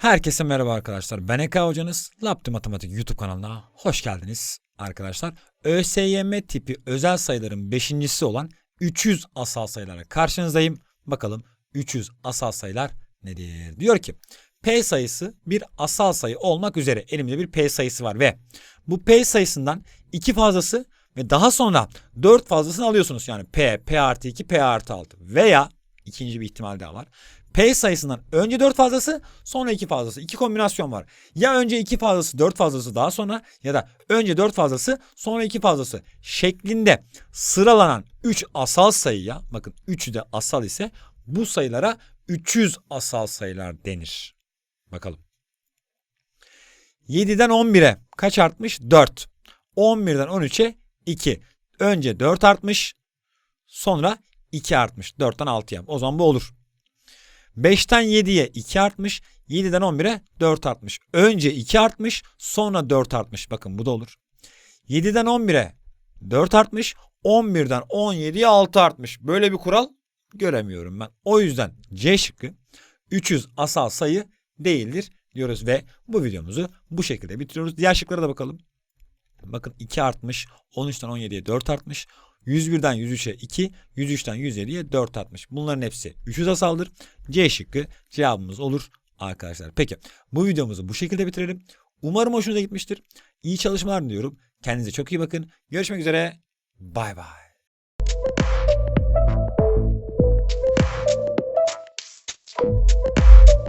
Herkese merhaba arkadaşlar. Ben Eka Hocanız. Laptı Matematik YouTube kanalına hoş geldiniz arkadaşlar. ÖSYM tipi özel sayıların beşincisi olan 300 asal sayılara karşınızdayım. Bakalım 300 asal sayılar nedir? Diyor ki P sayısı bir asal sayı olmak üzere elimde bir P sayısı var ve bu P sayısından iki fazlası ve daha sonra 4 fazlasını alıyorsunuz. Yani P, P artı 2, P artı 6 veya ikinci bir ihtimal daha var. P sayısından önce 4 fazlası sonra 2 fazlası. İki kombinasyon var. Ya önce 2 fazlası 4 fazlası daha sonra ya da önce 4 fazlası sonra 2 fazlası şeklinde sıralanan 3 asal sayıya bakın 3'ü de asal ise bu sayılara 300 asal sayılar denir. Bakalım. 7'den 11'e kaç artmış? 4. 11'den 13'e 2. Önce 4 artmış sonra 2 artmış. 4'ten 6'ya. O zaman bu olur. 5'ten 7'ye 2 artmış. 7'den 11'e 4 artmış. Önce 2 artmış sonra 4 artmış. Bakın bu da olur. 7'den 11'e 4 artmış. 11'den 17'ye 6 artmış. Böyle bir kural göremiyorum ben. O yüzden C şıkkı 300 asal sayı değildir diyoruz ve bu videomuzu bu şekilde bitiriyoruz. Diğer şıklara da bakalım. Bakın 2 artmış. 13'ten 17'ye 4 artmış. 101'den 103'e 2, 103'ten 107'ye 4 artmış. Bunların hepsi 300 asaldır. C şıkkı cevabımız olur arkadaşlar. Peki bu videomuzu bu şekilde bitirelim. Umarım hoşunuza gitmiştir. İyi çalışmalar diliyorum. Kendinize çok iyi bakın. Görüşmek üzere. Bay bay.